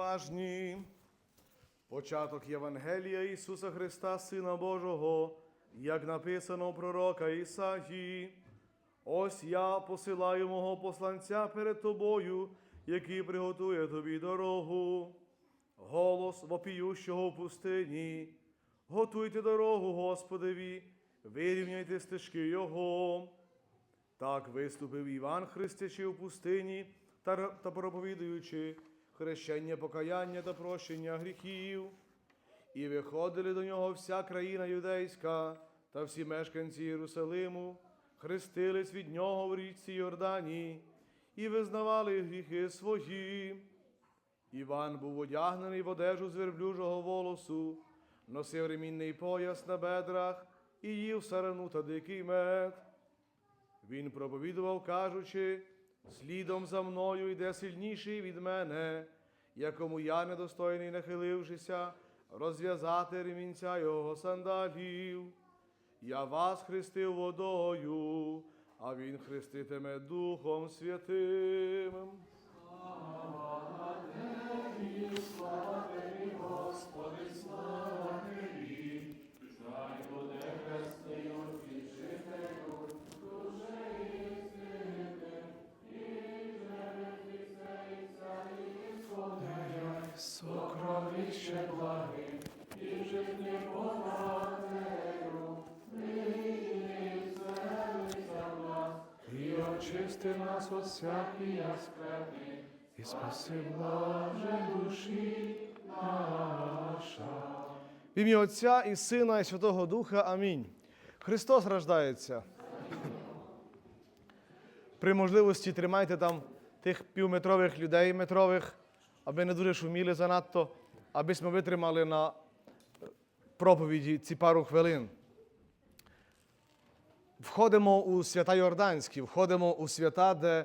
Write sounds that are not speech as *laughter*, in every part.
уважні. Початок Євангелія Ісуса Христа, Сина Божого, як написано у пророка Ісаї. Ось я посилаю мого посланця перед тобою, який приготує тобі дорогу. Голос вопіющого в пустині. Готуйте дорогу Господеві, вирівняйте стежки Його. Так виступив Іван, хрестячи у пустині та проповідуючи хрещення покаяння та прощення гріхів. І виходили до нього вся країна юдейська та всі мешканці Єрусалиму, хрестились від нього в річці Йордані і визнавали гріхи свої. Іван був одягнений в одежу з верблюжого волосу, носив ремінний пояс на бедрах і їв сарану та дикий мед. Він проповідував, кажучи, слідом за мною йде сильніший від мене, якому я недостойний, нахилившися, розв'язати ремінця його сандалів. Я вас хрестив водою, а він хреститиме Духом Святим. Сокровище благи, і житні податею, і очисти нас от скверни, і спаси блаже душі наша. В ім'я Отця і Сина, і Святого Духа. Амінь. Христос рождається. При можливості тримайте там тих півметрових людей метрових, аби не дуже шуміли занадто, аби ми витримали на проповіді ці пару хвилин. Входимо у свята Йорданські, входимо у свята, де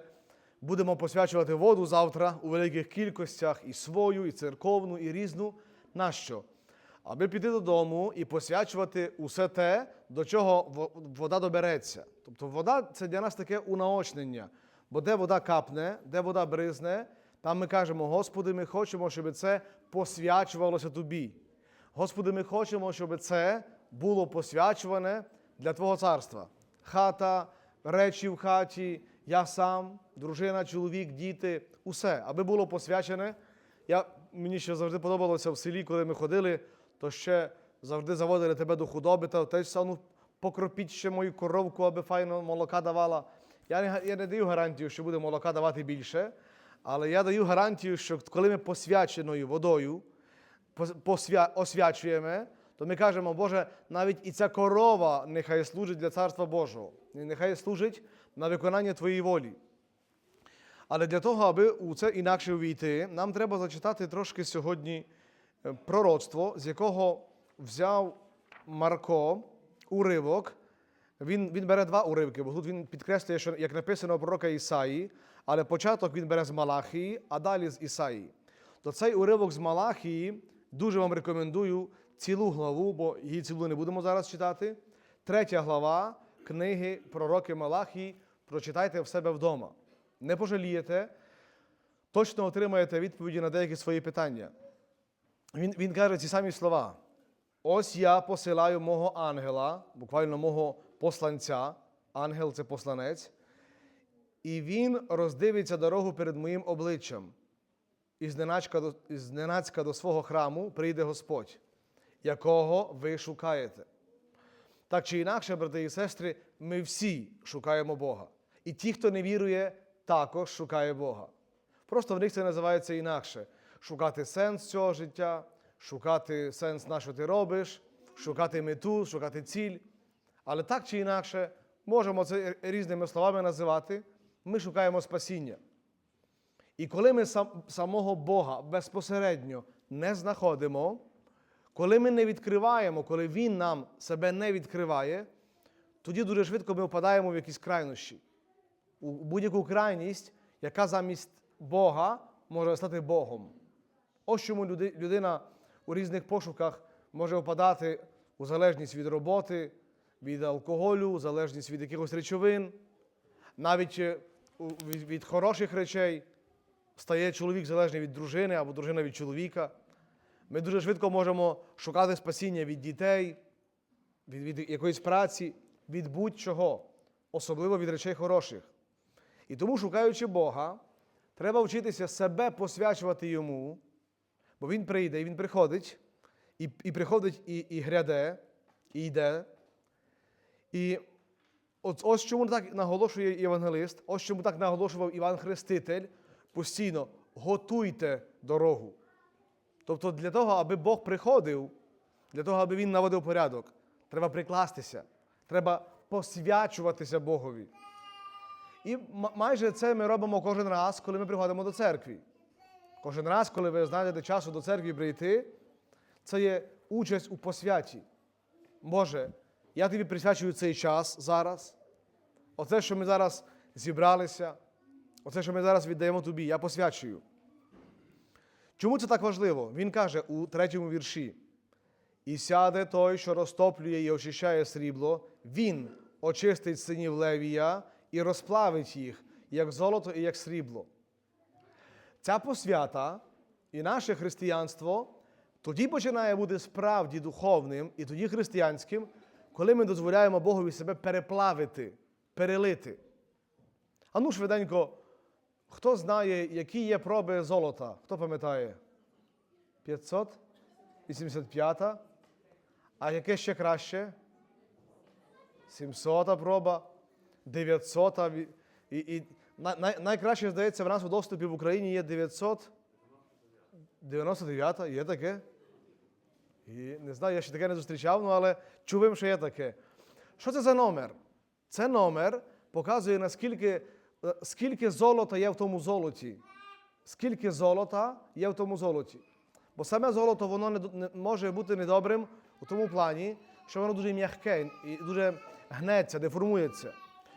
будемо посвячувати воду завтра у великих кількостях і свою, і церковну, і різну. Нащо? Аби піти додому і посвячувати усе те, до чого вода добереться. Тобто вода це для нас таке унаочнення. Бо де вода капне, де вода бризне, там ми кажемо, Господи, ми хочемо, щоб це посвячувалося Тобі. Господи, ми хочемо, щоб це було посвячуване для Твого царства. Хата, речі в хаті, я сам, дружина, чоловік, діти, усе, аби було посвячене. Я, мені ще завжди подобалося в селі, коли ми ходили, то ще завжди заводили тебе до худоби, та теж ну, покропіть ще мою коровку, аби файно молока давала. Я не, я не даю гарантію, що буде молока давати більше, але я даю гарантію, що коли ми посвяченою водою посвя- освячуємо, то ми кажемо, Боже, навіть і ця корова нехай служить для Царства Божого, і нехай служить на виконання Твоєї волі. Але для того, аби у це інакше увійти, нам треба зачитати трошки сьогодні е, пророцтво, з якого взяв Марко уривок. Він, він бере два уривки, бо тут він підкреслює, що як написано у пророка Ісаї, але початок він бере з Малахії, а далі з Ісаї. То цей уривок з Малахії дуже вам рекомендую цілу главу, бо її цілу не будемо зараз читати. Третя глава книги пророки Малахії прочитайте в себе вдома. Не пожалієте, точно отримаєте відповіді на деякі свої питання. Він, він каже ці самі слова. Ось я посилаю мого ангела, буквально мого посланця, ангел це посланець, і він роздивиться дорогу перед моїм обличчям. І зненацька до, свого храму прийде Господь, якого ви шукаєте. Так чи інакше, брати і сестри, ми всі шукаємо Бога. І ті, хто не вірує, також шукає Бога. Просто в них це називається інакше: шукати сенс цього життя, шукати сенс на що ти робиш, шукати мету, шукати ціль. Але так чи інакше, можемо це різними словами називати. Ми шукаємо спасіння. І коли ми самого Бога безпосередньо не знаходимо, коли ми не відкриваємо, коли Він нам себе не відкриває, тоді дуже швидко ми впадаємо в якісь крайнощі, у будь-яку крайність, яка замість Бога може стати Богом. Ось чому люди- людина у різних пошуках може впадати у залежність від роботи, від алкоголю, залежність від якихось речовин, навіть е, від, хороших речей. стає чоловік залежний від дружини або дружина від чоловіка. Ми дуже швидко можемо шукати спасіння від дітей, від, від якоїсь праці, від будь-чого, особливо від речей хороших. І тому, шукаючи Бога, треба вчитися себе посвячувати Йому, бо Він прийде, і Він приходить, і, і приходить і, і гряде, і йде. І От, ось чому так наголошує євангелист, ось чому так наголошував Іван Хреститель постійно готуйте дорогу. Тобто для того, аби Бог приходив, для того, аби Він наводив порядок, треба прикластися, треба посвячуватися Богові. І майже це ми робимо кожен раз, коли ми приходимо до церкви. Кожен раз, коли ви знайдете часу до церкви прийти, це є участь у посвяті. Боже, я тобі присвячую цей час зараз. Оце, що ми зараз зібралися, оце, що ми зараз віддаємо тобі, я посвячую. Чому це так важливо? Він каже у третьому вірші: І сяде той, що розтоплює і очищає срібло, він очистить синів Левія і розплавить їх, як золото і як срібло. Ця посвята і наше християнство тоді починає бути справді духовним і тоді християнським, коли ми дозволяємо Богові себе переплавити, перелити. А ну швиденько, хто знає, які є проби золота? Хто пам'ятає? 585. А яке ще краще? 700 проба, 900. І, і, най- найкраще, здається, в нас у доступі в Україні є 999, є таке? І не знаю, я ще таке не зустрічав, ну, але чув, що є таке. Що це за номер? Це номер показує, наскільки е, скільки золота є в тому золоті. Скільки золота є в тому золоті. Бо саме золото воно не, не може бути недобрим у тому плані, що воно дуже м'яке і дуже гнеться, деформується.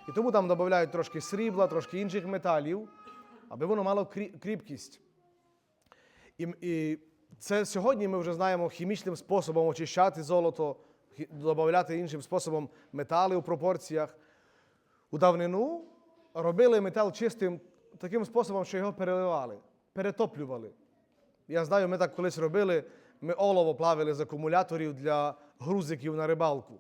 І тому там додають трошки срібла, трошки інших металів, аби воно мало крі- кріпкість. І, і це сьогодні ми вже знаємо хімічним способом очищати золото, додати іншим способом метали у пропорціях. У давнину робили метал чистим таким способом, що його переливали, перетоплювали. Я знаю, ми так колись робили, ми олово плавили з акумуляторів для грузиків на рибалку.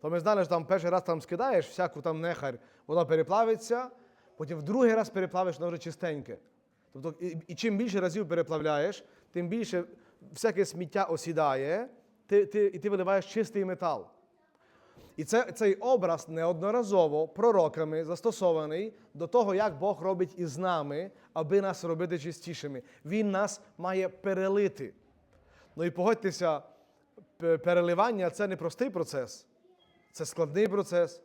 То ми знали, що там перший раз там скидаєш всяку там нехарь, воно переплавиться, потім в другий раз переплавиш, воно вже чистеньке. Тобто, і, і чим більше разів переплавляєш, тим більше всяке сміття осідає, ти, ти, і ти виливаєш чистий метал. І це, цей образ неодноразово пророками застосований до того, як Бог робить із нами, аби нас робити чистішими. Він нас має перелити. Ну і погодьтеся, переливання це не простий процес, це складний процес.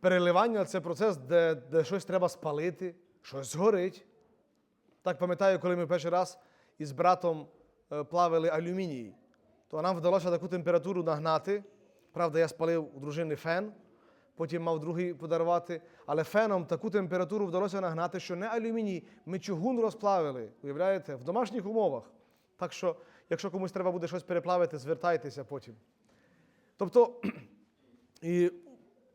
Переливання це процес, де, де щось треба спалити, щось згорить. Так пам'ятаю, коли ми перший раз із братом е, плавили алюміній, то нам вдалося таку температуру нагнати. Правда, я спалив у дружини фен, потім мав другий подарувати. Але феном таку температуру вдалося нагнати, що не алюміній, ми чугун розплавили, уявляєте, в домашніх умовах. Так що, якщо комусь треба буде щось переплавити, звертайтеся потім. Тобто, *clears throat* і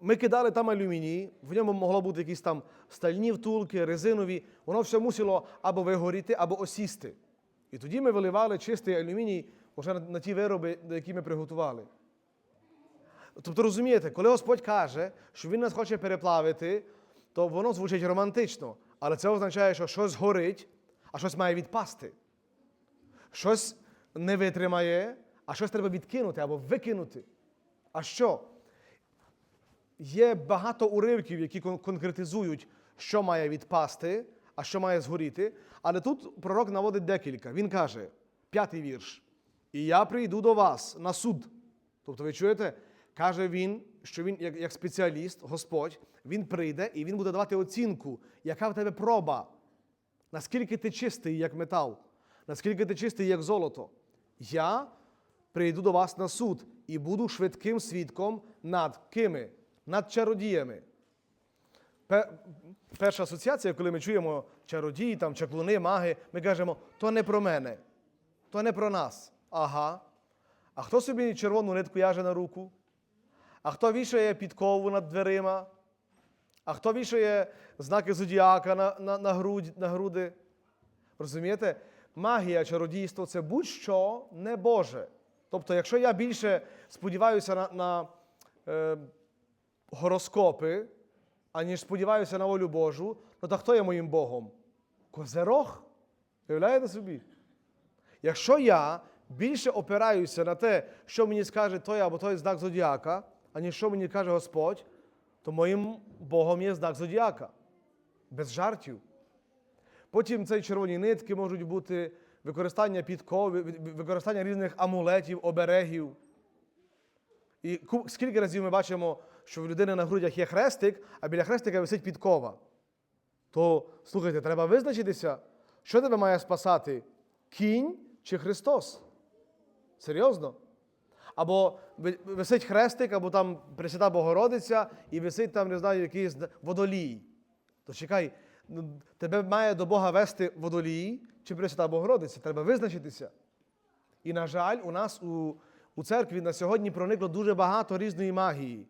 ми кидали там алюміній, в ньому могло бути якісь там стальні втулки, резинові. Воно все мусило або вигоріти, або осісти. І тоді ми виливали чистий алюміній вже на, ті вироби, які ми приготували. Тобто розумієте, коли Господь каже, що Він нас хоче переплавити, то воно звучить романтично, але це означає, що щось горить, а щось має відпасти. Щось не витримає, а щось треба відкинути або викинути. А що? Є багато уривків, які конкретизують, що має відпасти, а що має згоріти. Але тут пророк наводить декілька. Він каже, п'ятий вірш. І я прийду до вас на суд. Тобто, ви чуєте, каже він, що він, як, як спеціаліст, Господь, він прийде і він буде давати оцінку, яка в тебе проба, наскільки ти чистий, як метал, наскільки ти чистий, як золото. Я прийду до вас на суд і буду швидким свідком над кими? Над чародіями. Перша асоціація, коли ми чуємо чародії, там, чаклуни, маги, ми кажемо, то не про мене, то не про нас. Ага. А хто собі червону нитку яже на руку? А хто вішає підкову над дверима? А хто вішає знаки зодіака на, на, на, грудь, на груди? Розумієте? Магія, чародійство це будь-що не Боже. Тобто, якщо я більше сподіваюся на, на е, гороскопи, аніж сподіваюся на волю Божу, ну то хто є моїм Богом? Козерог? Уявляєте собі? Якщо я більше опираюся на те, що мені скаже той або той знак зодіака, аніж що мені каже Господь, то моїм Богом є знак зодіака. Без жартів. Потім ці червоні нитки можуть бути, використання підкови, використання різних амулетів, оберегів. І скільки разів ми бачимо, що в людини на грудях є хрестик, а біля хрестика висить підкова. То слухайте, треба визначитися, що тебе має спасати? Кінь чи Христос? Серйозно? Або висить хрестик, або там Пресвята Богородиця, і висить там, не знаю, якийсь водолій. То чекай, ну, тебе має до Бога вести водолій чи Пресвята Богородиця. Треба визначитися. І, на жаль, у нас у, у церкві на сьогодні проникло дуже багато різної магії.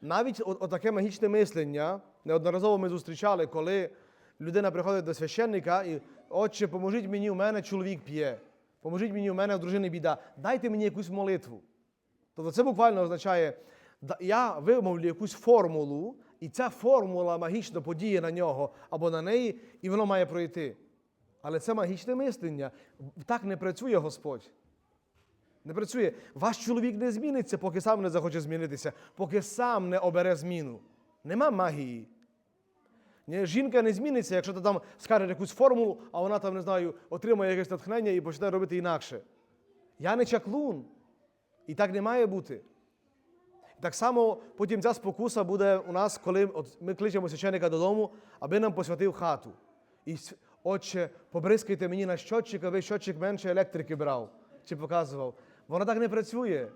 Навіть от, отаке магічне мислення неодноразово ми зустрічали, коли людина приходить до священника і отче, поможіть мені, у мене чоловік п'є, поможіть мені, у мене у дружини біда, дайте мені якусь молитву. Тобто це буквально означає, «Да- я вимовлю якусь формулу, і ця формула магічно подіє на нього або на неї, і воно має пройти. Але це магічне мислення. Так не працює Господь. Не працює. Ваш чоловік не зміниться, поки сам не захоче змінитися, поки сам не обере зміну. Нема магії. Жінка не зміниться, якщо ти там скажеш якусь формулу, а вона там, не знаю, отримає якесь натхнення і почне робити інакше. Я не чаклун. І так не має бути. Так само потім ця спокуса буде у нас, коли от ми кличемо священика додому, аби нам посвятив хату. І отче, побризкайте мені на щотчик, аби щотчик менше електрики брав чи показував. Воно так не працює.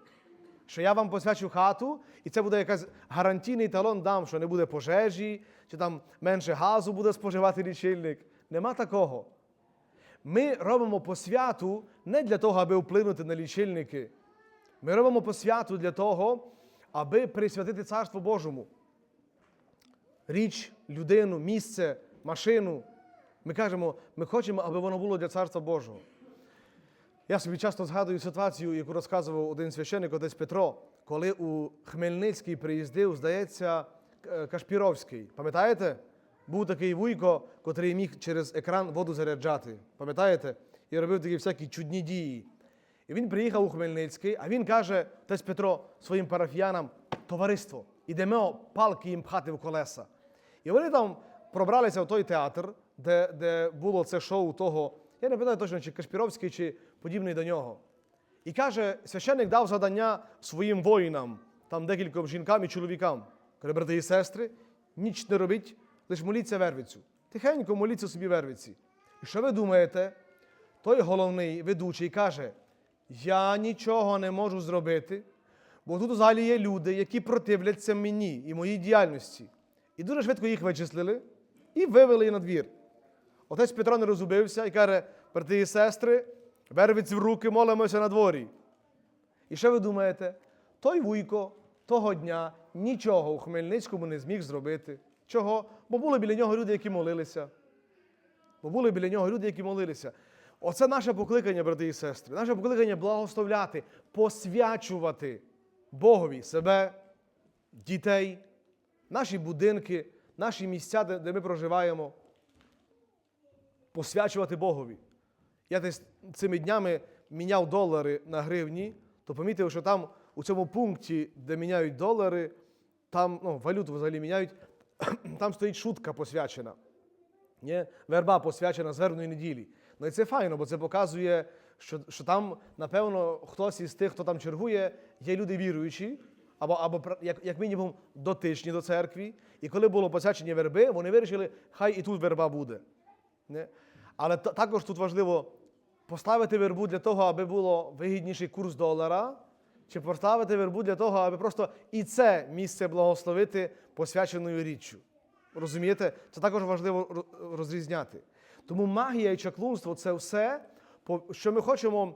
Що я вам посвячу хату, і це буде якийсь гарантійний талон дам, що не буде пожежі, чи там менше газу буде споживати лічильник. Нема такого. Ми робимо посвяту не для того, аби вплинути на лічильники. Ми робимо посвяту для того, аби присвятити Царству Божому. Річ, людину, місце, машину. Ми кажемо, ми хочемо, аби воно було для Царства Божого. Я собі часто згадую ситуацію, яку розказував один священник, отець Петро, коли у Хмельницький приїздив, здається, Кашпіровський. Пам'ятаєте? Був такий вуйко, котрий міг через екран воду заряджати. Пам'ятаєте? І робив такі всякі чудні дії. І він приїхав у Хмельницький, а він каже, отець Петро, своїм парафіянам, товариство, ідемо палки їм пхати в колеса. І вони там пробралися в той театр, де, де було це шоу того, я не пам'ятаю точно, чи Кашпіровський, чи подібний до нього. І каже, священник дав завдання своїм воїнам, там декільком жінкам і чоловікам. Каже, брати і сестри, ніч не робіть, лише моліться вервицю. Тихенько моліться собі вервиці. І що ви думаєте? Той головний ведучий каже: Я нічого не можу зробити, бо тут у залі є люди, які противляться мені і моїй діяльності. І дуже швидко їх вичислили і вивели на двір. Отець Петро не розубився і каже, брати і сестри, вервиці в руки, молимося на дворі. І що ви думаєте? Той вуйко того дня нічого у Хмельницькому не зміг зробити. Чого? Бо були біля нього люди, які молилися. Бо були біля нього люди, які молилися. Оце наше покликання, брати і сестри. Наше покликання благословляти, посвячувати Богові себе, дітей, наші будинки, наші місця, де ми проживаємо. Посвячувати Богові. Я десь цими днями міняв долари на гривні, то помітив, що там у цьому пункті, де міняють долари, там ну, валюту взагалі міняють, *clears throat* там стоїть шутка посвячена. Ні? Верба посвячена з неділі. Ну і це файно, бо це показує, що, що там, напевно, хтось із тих, хто там чергує, є люди віруючі, або, або як, як мінімум дотичні до церкви. І коли було посвячення верби, вони вирішили, хай і тут верба буде. Не? Але та- також тут важливо поставити вербу для того, аби було вигідніший курс долара, чи поставити вербу для того, аби просто і це місце благословити посвяченою річчю. Розумієте? Це також важливо розрізняти. Тому магія і чаклунство це все, що ми хочемо,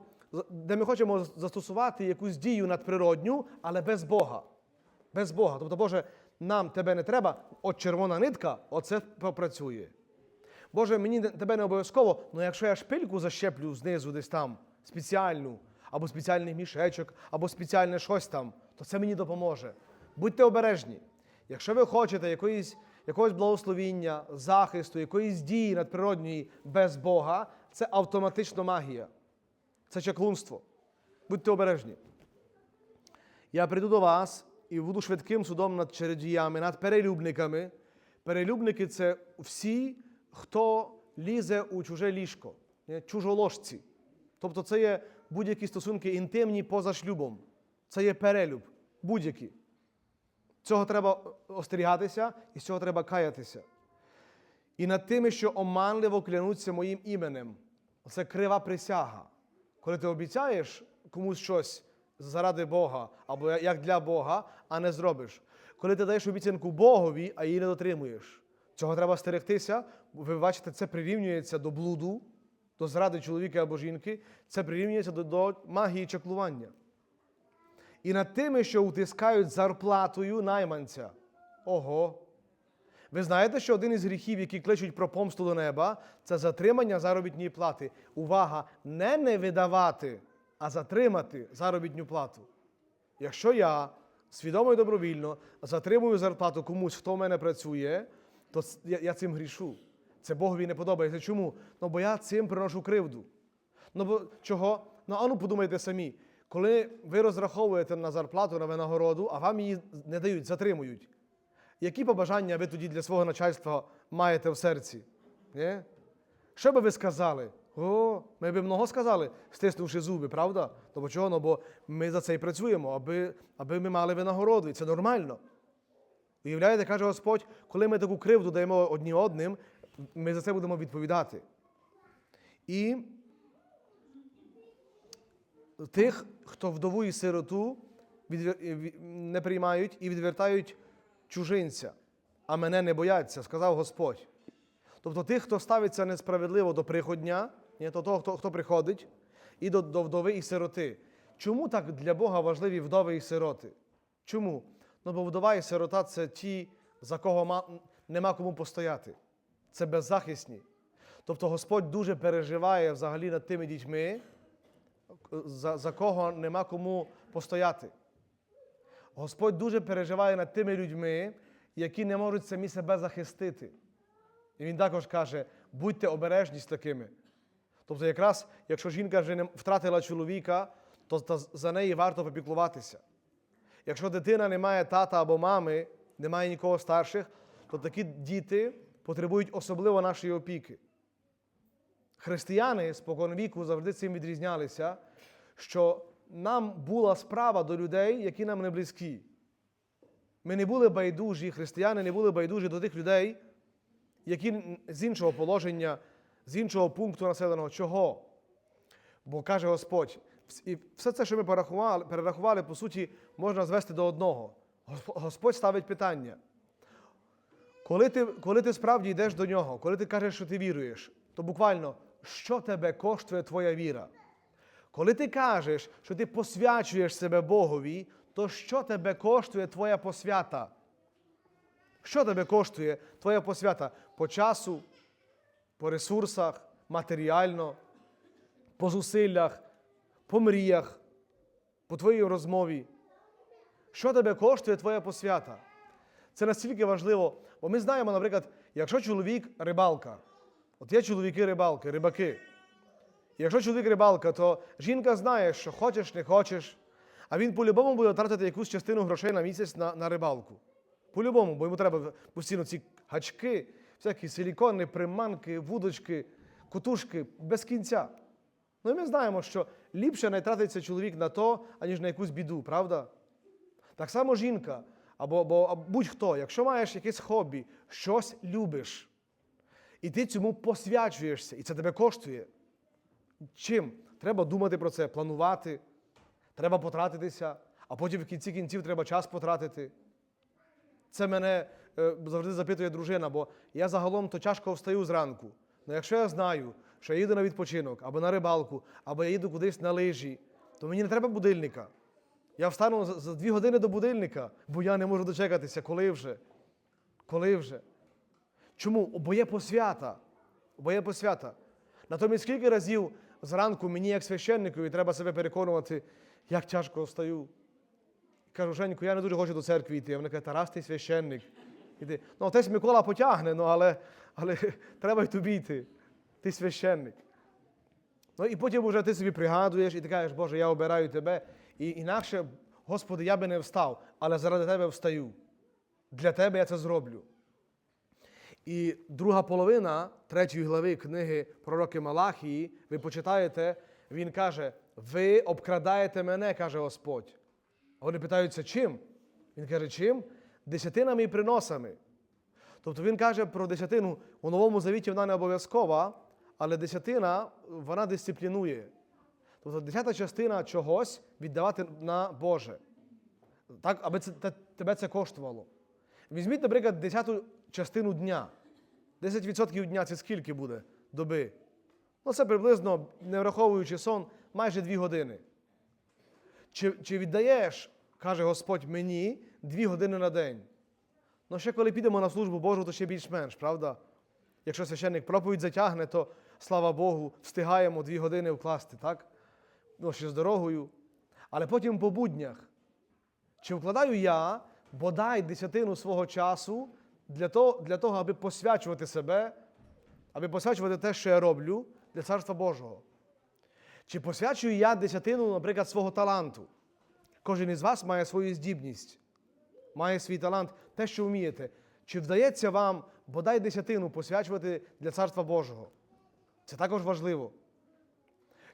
де ми хочемо застосувати якусь дію надприродню, але без Бога. Без Бога. Тобто, Боже, нам тебе не треба, от червона нитка, оце попрацює. Бо Боже, мені тебе не обов'язково, але якщо я шпильку защеплю знизу десь там, спеціальну, або спеціальний мішечок, або спеціальне щось там, то це мені допоможе. Будьте обережні. Якщо ви хочете якоїсь, якогось благословіння, захисту, якоїсь дії надприродньої без Бога, це автоматично магія. Це чаклунство. Будьте обережні. Я прийду до вас і буду швидким судом над чередіями, над перелюбниками. Перелюбники це всі, хто лізе у чуже ліжко, чужоложці. Тобто це є будь-які стосунки інтимні поза шлюбом. Це є перелюб. Будь-які. Цього треба остерігатися і з цього треба каятися. І над тими, що оманливо клянуться моїм іменем. Це крива присяга. Коли ти обіцяєш комусь щось заради Бога або як для Бога, а не зробиш. Коли ти даєш обіцянку Богові, а її не дотримуєш. Цього треба стерегтися. Ви бачите, це прирівнюється до блуду, до зради чоловіка або жінки, це прирівнюється до, до магії чаклування. І над тими, що утискають зарплатою найманця. Ого. Ви знаєте, що один із гріхів, які кличуть про помсту до неба, це затримання заробітної плати. Увага, не не видавати, а затримати заробітну плату. Якщо я свідомо і добровільно затримую зарплату комусь, хто в мене працює, то я, я цим грішу. Це Богові не подобається. Чому? Ну бо я цим приношу кривду. Ну бо чого? Ну ану подумайте самі, коли ви розраховуєте на зарплату, на винагороду, а вам її не дають, затримують. Які побажання ви тоді для свого начальства маєте в серці? Ні? Що би ви сказали? О, ми б много сказали, стиснувши зуби, правда? То бо чого? Ну, бо ми за це і працюємо, аби, аби ми мали винагороду, і це нормально. Уявляєте, каже Господь, коли ми таку кривду даємо одні одним, ми за це будемо відповідати. І тих, хто вдову і сироту не приймають і відвертають чужинця, а мене не бояться, сказав Господь. Тобто тих, хто ставиться несправедливо до приходня, ні, то того, хто, хто приходить, і до, до вдови і сироти. Чому так для Бога важливі вдови і сироти? Чому? Ну, бо вдова і сирота це ті, за кого нема кому постояти. Це беззахисні. Тобто Господь дуже переживає взагалі над тими дітьми, за, за кого нема кому постояти. Господь дуже переживає над тими людьми, які не можуть самі себе захистити. І він також каже: будьте обережні з такими. Тобто, якраз, якщо жінка вже не втратила чоловіка, то за неї варто попіклуватися. Якщо дитина не має тата або мами, не має нікого старших, то такі діти потребують особливо нашої опіки. Християни спокон віку завжди цим відрізнялися, що нам була справа до людей, які нам не близькі. Ми не були байдужі, християни не були байдужі до тих людей, які з іншого положення, з іншого пункту населеного. Чого? Бо каже Господь, і все це, що ми перерахували, перерахували, по суті, можна звести до одного. Господь ставить питання. Коли ти, коли ти справді йдеш до нього, коли ти кажеш, що ти віруєш, то буквально, що тебе коштує твоя віра? Коли ти кажеш, що ти посвячуєш себе Богові, то що тебе коштує твоя посвята? Що тебе коштує твоя посвята по часу, по ресурсах, матеріально, по зусиллях, по мріях, по твоїй розмові? Що тебе коштує твоя посвята? Це настільки важливо, бо ми знаємо, наприклад, якщо чоловік рибалка, от є чоловіки рибалки, рибаки. Якщо чоловік рибалка, то жінка знає, що хочеш, не хочеш, а він по-любому буде тратити якусь частину грошей на місяць на, на рибалку. По-любому, бо йому треба постійно ці гачки, всякі силікони, приманки, вудочки, кутушки без кінця. Ну і ми знаємо, що ліпше не тратиться чоловік на то, аніж на якусь біду, правда? Так само жінка або, або, будь-хто, якщо маєш якесь хобі, щось любиш, і ти цьому посвячуєшся, і це тебе коштує. Чим? Треба думати про це, планувати, треба потратитися, а потім в кінці кінців треба час потратити. Це мене е, завжди запитує дружина, бо я загалом то тяжко встаю зранку. Ну якщо я знаю, що я їду на відпочинок, або на рибалку, або я їду кудись на лижі, то мені не треба будильника. Я встану за, за дві години до будильника, бо я не можу дочекатися, коли вже. Коли вже. Чому? Бо є посвята. бо є посвята. Натомість скільки разів зранку мені, як священникові, треба себе переконувати, як тяжко встаю. Кажу, Женьку, я не дуже хочу до церкви йти. Вона каже, Тарас, ти священник. Іди. Ну, отець Микола потягне, ну, але, але *laughs* треба й тобі йти. Ти священник. Ну і потім вже ти собі пригадуєш і ти кажеш, Боже, я обираю тебе. І інакше, Господи, я би не встав, але заради тебе встаю. Для тебе я це зроблю. І друга половина третьої глави книги пророки Малахії, ви почитаєте, він каже: Ви обкрадаєте мене, каже Господь. А вони питаються, чим? Він каже, чим? Десятинами і приносами. Тобто він каже про десятину у Новому Завіті вона не обов'язкова, але десятина вона дисциплінує. Тобто десята частина чогось віддавати на Боже. Так, аби це, те- тебе це коштувало. Візьміть, наприклад, десяту частину дня. 10% дня це скільки буде доби? Ну, це приблизно, не враховуючи сон, майже 2 години. Чи, чи віддаєш, каже Господь мені, 2 години на день? Ну, ще коли підемо на службу Божу, то ще більш-менш, правда? Якщо священник проповідь затягне, то слава Богу, встигаємо 2 години вкласти, так? Ну, ще з дорогою. Але потім по буднях. Чи вкладаю я бодай десятину свого часу для того, для того, аби посвячувати себе, аби посвячувати те, що я роблю для Царства Божого? Чи посвячую я десятину, наприклад, свого таланту? Кожен із вас має свою здібність, має свій талант, те, що вмієте. Чи вдається вам бодай десятину посвячувати для Царства Божого? Це також важливо.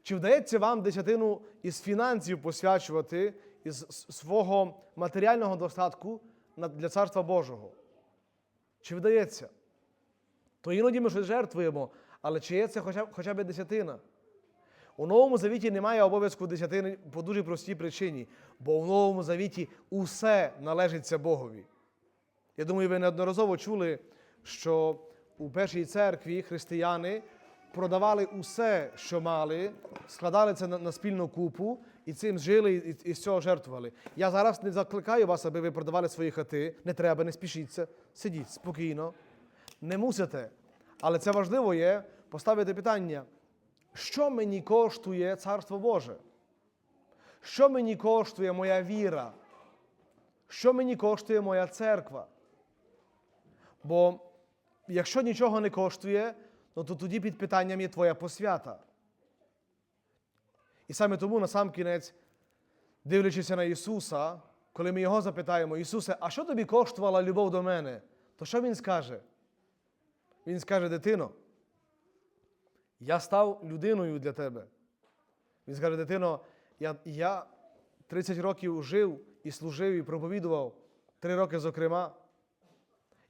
Чи вдається вам десятину із фінансів посвячувати із свого матеріального достатку для Царства Божого? Чи вдається? То іноді ми щось жертвуємо, але чи є це хоча, хоча б десятина? У Новому Завіті немає обов'язку десятини по дуже простій причині, бо у Новому Завіті усе належиться Богові. Я думаю, ви неодноразово чули, що у першій церкві християни продавали усе, що мали, складали це на, на спільну купу і цим жили і, і з цього жертвували. Я зараз не закликаю вас, аби ви продавали свої хати. Не треба, не спішіться. Сидіть спокійно. Не мусите. Але це важливо є поставити питання, що мені коштує Царство Боже? Що мені коштує моя віра? Що мені коштує моя церква? Бо якщо нічого не коштує, ну, то тоді під питанням є твоя посвята. І саме тому на сам кінець, дивлячися на Ісуса, коли ми Його запитаємо, Ісусе, а що тобі коштувала любов до мене? То що Він скаже? Він скаже, дитино, я став людиною для тебе. Він скаже, дитино, я, я 30 років жив і служив, і проповідував, три роки, зокрема.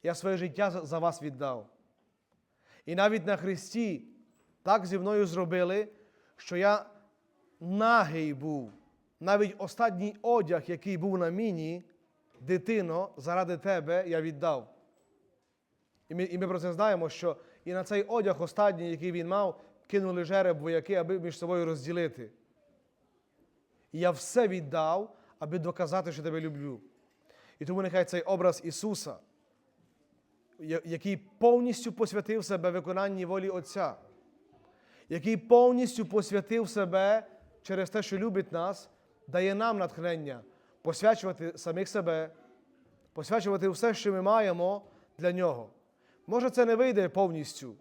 Я своє життя за- вас віддав. І навіть на Христі так зі мною зробили, що я нагий був. Навіть останній одяг, який був на мені, дитино, заради тебе я віддав. І ми, і ми про це знаємо, що і на цей одяг останній, який він мав, кинули жереб вояки, аби між собою розділити. І я все віддав, аби доказати, що тебе люблю. І тому нехай цей образ Ісуса, який повністю посвятив себе виконанні волі Отця, який повністю посвятив себе через те, що любить нас, дає нам натхнення посвячувати самих себе, посвячувати все, що ми маємо для нього. Може, це не вийде повністю,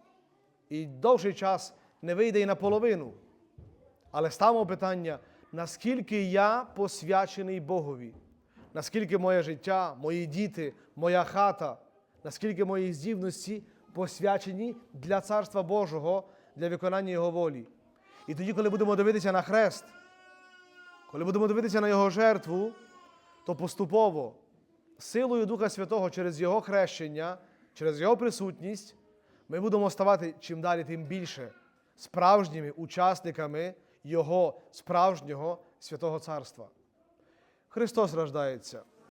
і довший час не вийде і наполовину. Але ставимо питання, наскільки я посвячений Богові, наскільки моє життя, мої діти, моя хата, наскільки мої здібності посвячені для Царства Божого, для виконання Його волі. І тоді, коли будемо дивитися на хрест, коли будемо дивитися на Його жертву, то поступово, силою Духа Святого через Його хрещення, через Його присутність, ми будемо ставати чим далі, тим більше справжніми учасниками Його справжнього святого царства. Христос рождається.